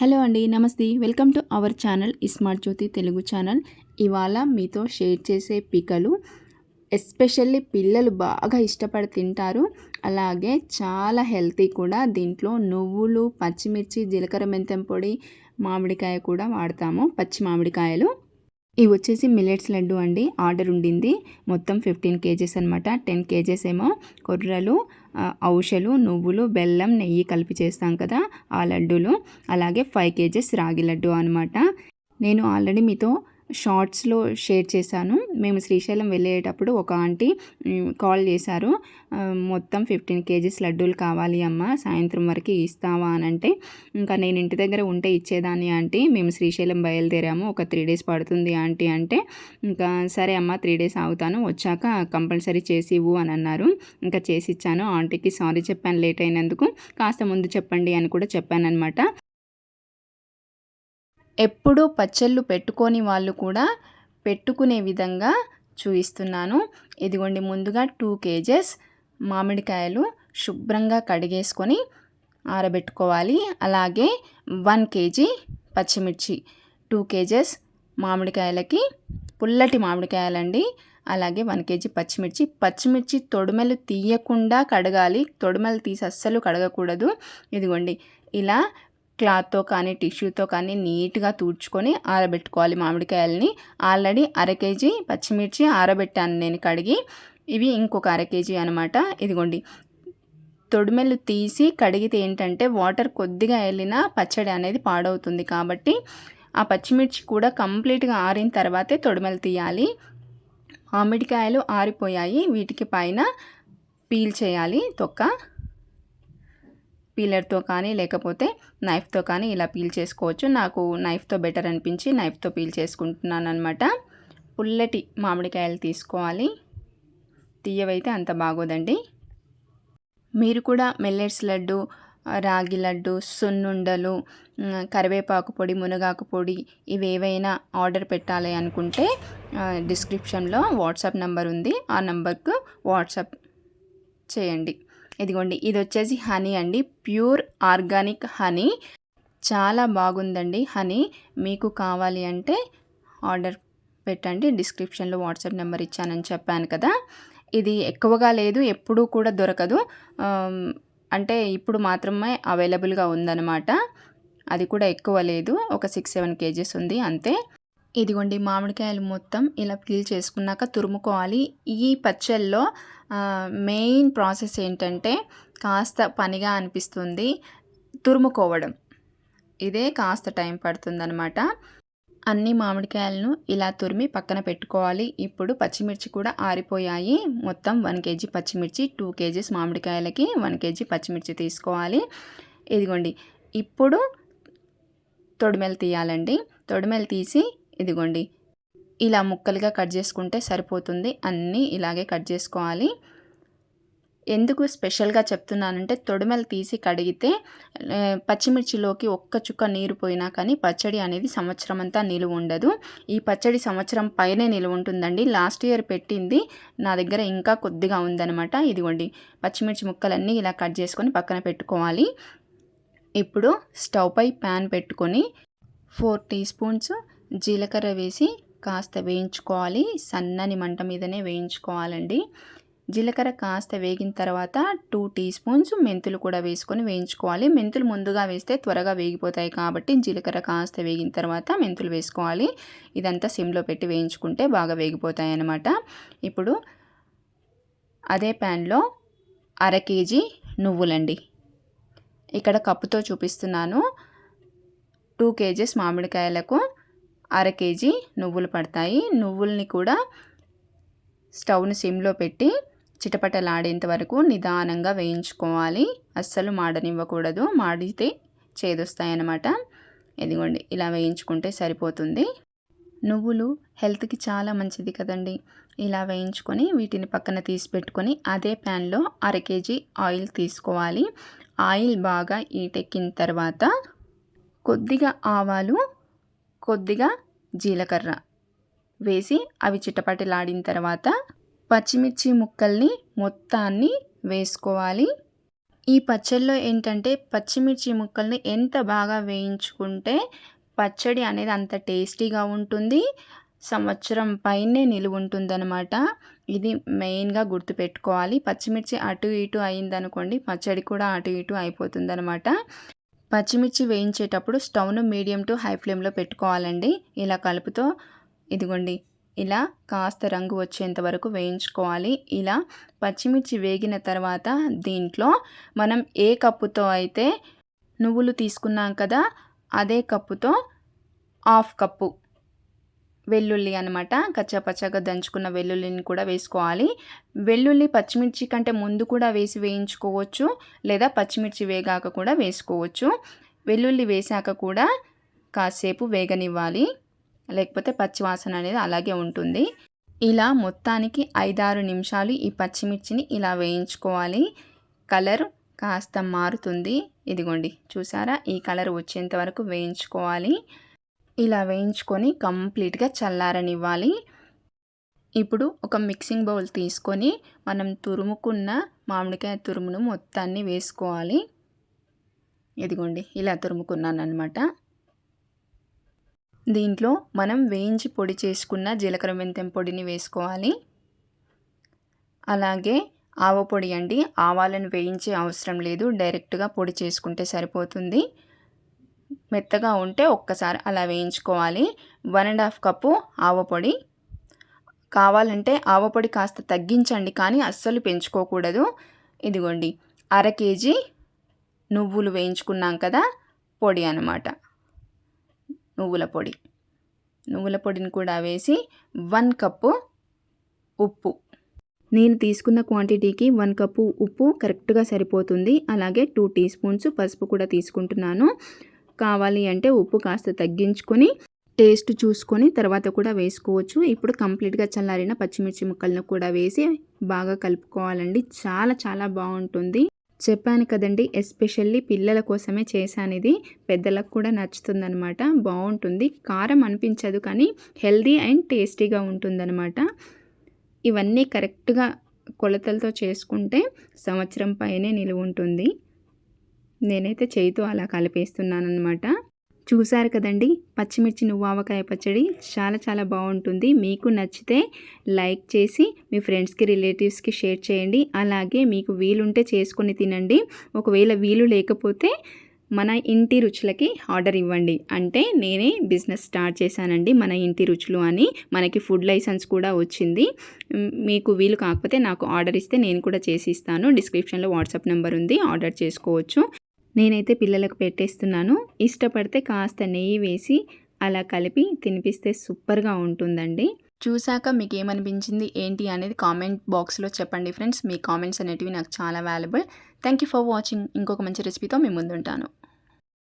Hello అండి నమస్తే. Welcome to our channel smart Jyothi Telugu channel. ఇవాళ మీతో షేర్ చేసే పికలు ఎస్పెషల్లీ పిల్లలు బాగా ఇష్టపడి తింటారు. అలాగే చాలా హెల్తీ కూడా దీంట్లో నువ్వులు పచ్చిమిర్చి జీలకర్ర మెంతం పొడి మామిడికాయ కూడా వాడతాము పచ్చి మామిడికాయలు. ఇవి వచ్చేసి మిల్లెట్స్ లడ్డు అండి. ఆర్డర్ ఉండింది. మొత్తం ఫిఫ్టీన్ కేజెస్ అనమాట టెన్ కేజెస్ ఏమో కొర్రలు ఔషలు నువ్వులు బెల్లం నెయ్యి కలిపి చేస్తాం కదా ఆ లడ్డూలు. అలాగే ఫైవ్ కేజెస్ రాగి లడ్డు అనమాట నేను ఆల్రెడీ మీతో షార్ట్స్లో షేర్ చేశాను. మేము శ్రీశైలం వెళ్ళేటప్పుడు ఒక ఆంటీ కాల్ చేశారు. మొత్తం ఫిఫ్టీన్ కేజీస్ లడ్డూలు కావాలి అమ్మ సాయంత్రం వరకు ఇస్తావా? అని అంటే ఇంకా నేను ఇంటి దగ్గర ఉంటే ఇచ్చేదాన్ని ఆంటీ. మేము శ్రీశైలం బయలుదేరాము. ఒక త్రీ డేస్ పడుతుంది ఆంటీ అంటే ఇంకా సరే అమ్మ త్రీ డేస్ ఆగుతాను. వచ్చాక కంపల్సరీ చేసి ఇవ్వు అని అన్నారు. ఇంకా చేసి ఇచ్చాను. ఆంటీకి సారీ చెప్పాను లేట్ అయినందుకు. కాస్త ముందు చెప్పండి అని కూడా చెప్పాను అనమాట ఎప్పుడూ పచ్చళ్ళు పెట్టుకోని వాళ్ళు కూడా పెట్టుకునే విధంగా చూపిస్తున్నాను ఇదిగోండి ముందుగా టూ కేజెస్ మామిడికాయలు శుభ్రంగా కడిగేసుకొని ఆరబెట్టుకోవాలి. అలాగే వన్ కేజీ పచ్చిమిర్చి టూ కేజెస్ మామిడికాయలకి పుల్లటి మామిడికాయలండి. అలాగే వన్ కేజీ పచ్చిమిర్చి. పచ్చిమిర్చి తొడుమెలు తీయకుండా కడగాలి. తొడుమెలు తీసి అస్సలు కడగకూడదు. ఇదిగోండి ఇలా క్లాత్తో కానీ టిష్యూతో కానీ నీట్గా తుడుచుకొని ఆరబెట్టుకోవాలి మామిడికాయలని. ఆల్రెడీ అర కేజీ పచ్చిమిర్చి ఆరబెట్టాను నేను కడిగి. ఇవి ఇంకొక అర కేజీ అనమాట. ఇదిగోండి. తొడిమెలు తీసి కడిగితే ఏంటంటే వాటర్ కొద్దిగా వెళ్ళినా పచ్చడి అనేది పాడవుతుంది కాబట్టి ఆ పచ్చిమిర్చి కూడా కంప్లీట్గా ఆరిన తర్వాతే తొడిమెలు తీయాలి. మామిడికాయలు ఆరిపోయాయి. వీటికి పైన పీల్ చేయాలి తొక్క. పీలర్తో కానీ లేకపోతే నైఫ్తో కానీ ఇలా పీల్ చేసుకోవచ్చు. నాకు నైఫ్తో బెటర్ అనిపించి నైఫ్తో పీల్ చేసుకుంటున్నాను అనమాట పుల్లటి మామిడికాయలు తీసుకోవాలి. తీయవైతే అంత బాగోదండి. మీరు కూడా మెల్లెట్స్ లడ్డు రాగి లడ్డు సున్నుండలు కరివేపాకు పొడి మునగాకు పొడి ఇవి ఏవైనా ఆర్డర్ పెట్టాలి అనుకుంటే డిస్క్రిప్షన్లో వాట్సాప్ నెంబర్ ఉంది. ఆ నెంబర్కు వాట్సాప్ చేయండి. ఇదిగోండి ఇది వచ్చేసి హనీ అండి. Pure organic honey. చాలా బాగుందండి హనీ. మీకు కావాలి అంటే ఆర్డర్ పెట్టండి. డిస్క్రిప్షన్లో వాట్సాప్ నెంబర్ ఇచ్చానని చెప్పాను కదా. ఇది ఎక్కువగా లేదు ఎప్పుడూ కూడా దొరకదు. అంటే ఇప్పుడు మాత్రమే అవైలబుల్గా ఉందన్నమాట. అది కూడా ఎక్కువ లేదు. ఒక సిక్స్ సెవెన్ కేజెస్ ఉంది అంతే. ఇదిగోండి మామిడికాయలు మొత్తం ఇలా పీల్ చేసుకున్నాక తురుముకోవాలి. ఈ పచ్చళ్ళలో మెయిన్ ప్రాసెస్ ఏంటంటే కాస్త పనిగా అనిపిస్తుంది తురుముకోవడం. ఇదే కాస్త టైం పడుతుందనమాట అన్ని మామిడికాయలను ఇలా తురిమి పక్కన పెట్టుకోవాలి. ఇప్పుడు పచ్చిమిర్చి కూడా ఆరిపోయాయి. మొత్తం వన్ కేజీ పచ్చిమిర్చి టూ కేజీస్ మామిడికాయలకి వన్ కేజీ పచ్చిమిర్చి తీసుకోవాలి. ఇదిగోండి ఇప్పుడు తొడిమెలు తీయాలండి. తొడిమెలు తీసి ఇదిగోండి. ఇలా ముక్కలుగా కట్ చేసుకుంటే సరిపోతుంది. అన్నీ ఇలాగే కట్ చేసుకోవాలి. ఎందుకు స్పెషల్గా చెప్తున్నానంటే తొడిమెలు తీసి కడిగితే పచ్చిమిర్చిలోకి ఒక్క చుక్క నీరు పోయినా కానీ పచ్చడి అనేది సంవత్సరం అంతా నిలువ ఉండదు. ఈ పచ్చడి సంవత్సరం పైనే నిలువ ఉంటుందండి. లాస్ట్ ఇయర్ పెట్టింది. నా దగ్గర ఇంకా కొద్దిగా ఉందనమాట ఇదిగోండి. పచ్చిమిర్చి ముక్కలన్నీ ఇలా కట్ చేసుకొని పక్కన పెట్టుకోవాలి. ఇప్పుడు స్టవ్ పై ప్యాన్ పెట్టుకొని ఫోర్ టీ స్పూన్స్ జీలకర్ర వేసి కాస్త వేయించుకోవాలి. సన్నని మంట మీదనే వేయించుకోవాలండి. జీలకర్ర కాస్త వేగిన తర్వాత టూ టీ స్పూన్స్ మెంతులు కూడా వేసుకొని వేయించుకోవాలి. మెంతులు ముందుగా వేస్తే త్వరగా వేగిపోతాయి కాబట్టి జీలకర్ర కాస్త వేగిన తర్వాత మెంతులు వేసుకోవాలి. ఇదంతా సిమ్లో పెట్టి వేయించుకుంటే బాగా వేగిపోతాయి అన్నమాట. ఇప్పుడు అదే ప్యాన్లో అర కేజీ నువ్వులండి. ఇక్కడ కప్పుతో చూపిస్తున్నాను. టూ కేజీస్ మామిడికాయలకు అర కేజీ నువ్వులు పడతాయి. నువ్వుల్ని కూడా స్టవ్ని సిమ్లో పెట్టి చిటపటలాడేంత వరకు నిదానంగా వేయించుకోవాలి. అస్సలు మాడనివ్వకూడదు. మాడితే చేదొస్తాయన్నమాట. ఇదిగోండి ఇలా వేయించుకుంటే సరిపోతుంది. నువ్వులు హెల్త్కి చాలా మంచిది కదండి. ఇలా వేయించుకొని వీటిని పక్కన తీసి పెట్టుకొని అదే ప్యాన్లో అర కేజీ ఆయిల్ తీసుకోవాలి. ఆయిల్ బాగా ఈటెక్కిన తర్వాత కొద్దిగా ఆవాలు కొద్దిగా జీలకర్ర వేసి అవి చిటపటలాడిన తర్వాత పచ్చిమిర్చి ముక్కల్ని మొత్తాన్ని వేసుకోవాలి. ఈ పచ్చడిలో ఏంటంటే పచ్చిమిర్చి ముక్కల్ని ఎంత బాగా వేయించుకుంటే పచ్చడి అనేది అంత టేస్టీగా ఉంటుంది. సంవత్సరం పైనే నిలువ ఉంటుందన్నమాట. ఇది మెయిన్గా గుర్తుపెట్టుకోవాలి. పచ్చిమిర్చి అటు ఇటు అయిందనుకోండి పచ్చడి కూడా అటు ఇటు అయిపోతుందనమాట పచ్చిమిర్చి వేయించేటప్పుడు స్టవ్ను మీడియం టు హై ఫ్లేమ్లో పెట్టుకోవాలండి. ఇలా కలుపుతో ఇదిగోండి ఇలా కాస్త రంగు వచ్చేంత వరకు వేయించుకోవాలి. ఇలా పచ్చిమిర్చి వేగిన తర్వాత దీంట్లో మనం ఏ కప్పుతో అయితే నువ్వులు తీసుకున్నాం కదా అదే కప్పుతో హాఫ్ కప్పు వెల్లుల్లి అనమాట కచ్చాపచ్చాగా దంచుకున్న వెల్లుల్లిని కూడా వేసుకోవాలి. వెల్లుల్లి పచ్చిమిర్చి కంటే ముందు కూడా వేసి వేయించుకోవచ్చు. లేదా పచ్చిమిర్చి వేగాక కూడా వేసుకోవచ్చు. వెల్లుల్లి వేసాక కూడా కాసేపు వేగనివ్వాలి. లేకపోతే పచ్చివాసన అనేది అలాగే ఉంటుంది. ఇలా మొత్తానికి ఐదారు నిమిషాలు ఈ పచ్చిమిర్చిని ఇలా వేయించుకోవాలి. కలర్ కాస్త మారుతుంది. ఇదిగోండి చూసారా? ఈ కలర్ వచ్చేంత వరకు వేయించుకోవాలి. ఇలా వేయించుకొని కంప్లీట్గా చల్లారనివ్వాలి. ఇప్పుడు ఒక మిక్సింగ్ బౌల్ తీసుకొని మనం తురుముకున్న మామిడికాయ తురుమును మొత్తాన్ని వేసుకోవాలి. ఇదిగోండి ఇలా తురుముకున్నాను అనమాట దీంట్లో మనం వేయించి పొడి చేసుకున్న జీలకర్ర మెంతెం పొడిని వేసుకోవాలి. అలాగే ఆవ పొడి అండి ఆవాలను వేయించే అవసరం లేదు డైరెక్ట్గా పొడి చేసుకుంటే సరిపోతుంది. మెత్తగా ఉంటే ఒక్కసారి అలా వేయించుకోవాలి. వన్ అండ్ హాఫ్ కప్పు ఆవపొడి కావాలంటే ఆవపొడి కాస్త తగ్గించండి కానీ అస్సలు పెంచుకోకూడదు. ఇదిగోండి అర కేజీ నువ్వులు వేయించుకున్నాం కదా పొడి అనమాట నువ్వుల పొడి. నువ్వుల పొడిని కూడా వేసి వన్ కప్పు ఉప్పు. నేను తీసుకున్న క్వాంటిటీకి వన్ కప్పు ఉప్పు కరెక్ట్గా సరిపోతుంది. అలాగే టూ టీ స్పూన్స్ పసుపు కూడా తీసుకుంటున్నాను. కావాలి అంటే ఉప్పు కాస్త తగ్గించుకొని టేస్ట్ చూసుకొని తర్వాత కూడా వేసుకోవచ్చు. ఇప్పుడు కంప్లీట్గా చల్లారిన పచ్చిమిర్చి ముక్కలను కూడా వేసి బాగా కలుపుకోవాలండి. చాలా చాలా బాగుంటుంది. చెప్పాను కదండి ఎస్పెషల్లీ పిల్లల కోసమే చేశాను ఇది. పెద్దలకు కూడా నచ్చుతుందనమాట బాగుంటుంది. కారం అనిపించదు కానీ హెల్దీ అండ్ టేస్టీగా ఉంటుందన్నమాట. ఇవన్నీ కరెక్ట్గా కొలతలతో చేసుకుంటే సంవత్సరం పైనే నిలువ ఉంటుంది నేనైతే చేయితో అలా కలిపేస్తున్నానమాట అనమాట చూసారు కదండి పచ్చిమిర్చి నువ్వావకాయ పచ్చడి చాలా చాలా బాగుంటుంది. మీకు నచ్చితే లైక్ చేసి మీ ఫ్రెండ్స్కి రిలేటివ్స్కి షేర్ చేయండి. అలాగే మీకు వీలుంటే చేసుకొని తినండి. ఒకవేళ వీలు లేకపోతే మన ఇంటి రుచులకి ఆర్డర్ ఇవ్వండి. అంటే నేనే బిజినెస్ స్టార్ట్ చేశానండి మన ఇంటి రుచులు అని. మనకి ఫుడ్ లైసెన్స్ కూడా వచ్చింది. మీకు వీలు కాకపోతే నాకు ఆర్డర్ ఇస్తే నేను కూడా చేసి ఇస్తాను. డిస్క్రిప్షన్లో వాట్సాప్ నెంబర్ ఉంది ఆర్డర్ చేసుకోవచ్చు. నేనైతే పిల్లలకు పెట్టేస్తున్నాను. ఇష్టపడితే కాస్త నెయ్యి వేసి అలా కలిపి తినిపిస్తే సూపర్గా ఉంటుందండి. చూశాక మీకు ఏమనిపించింది ఏంటి అనేది కామెంట్ బాక్స్లో చెప్పండి ఫ్రెండ్స్. మీ కామెంట్స్ అనేటివి నాకు చాలా valuable. Thank you for watching. ఇంకొక మంచి రెసిపీతో మీ ముందుంటాను.